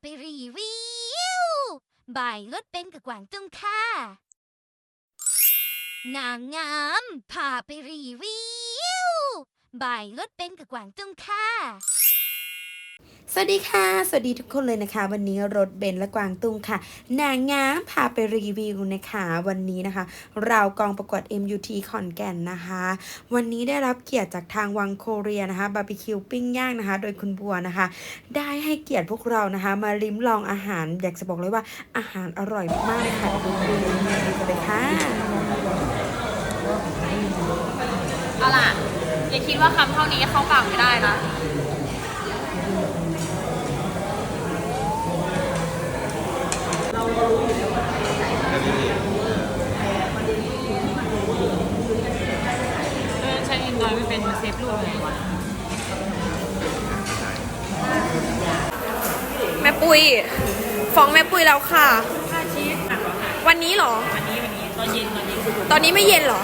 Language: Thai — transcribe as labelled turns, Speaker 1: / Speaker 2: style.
Speaker 1: ไปรีวิวบายรถเป็นกับกวางตุ้งค่ะ นางงามพาไปรีวิวบายรถเป็นกับกวางตุ้งค่ะ
Speaker 2: สวัสดีค่ะ สวัสดีทุกคนเลยนะคะ วันนี้รถเบนและกวางตุ้งค่ะ นางงามพาไปรีวิวนะคะ วันนี้นะคะ เรากองประกวด MUT ขอนแก่นนะคะ วันนี้ได้รับเกียรติจากทางวังโคเรียนะคะบาร์บีคิวปิ้งย่างนะคะ โดยคุณบัวนะคะ ได้ให้เกียรติพวกเรานะคะ มาลิ้มลองอาหารอยากจะบอกเลยว่าอาหารอร่อยมากค่ะดูดูเมนูกันเลยค่ะ
Speaker 3: เอาล่ะอย่าคิดว่าคำเท่านี้เข้าปากไม่ได้นะ เออใช้อินดอยไม่เป็นเซฟรูปเลยแม่ปุยฟ้องแม่ปุยแล้วค่ะวันนี้เหรอ วันนี้วันนี้ตอนเย็นตอนเย็น ตอนนี้ไม่เย็นเหรอ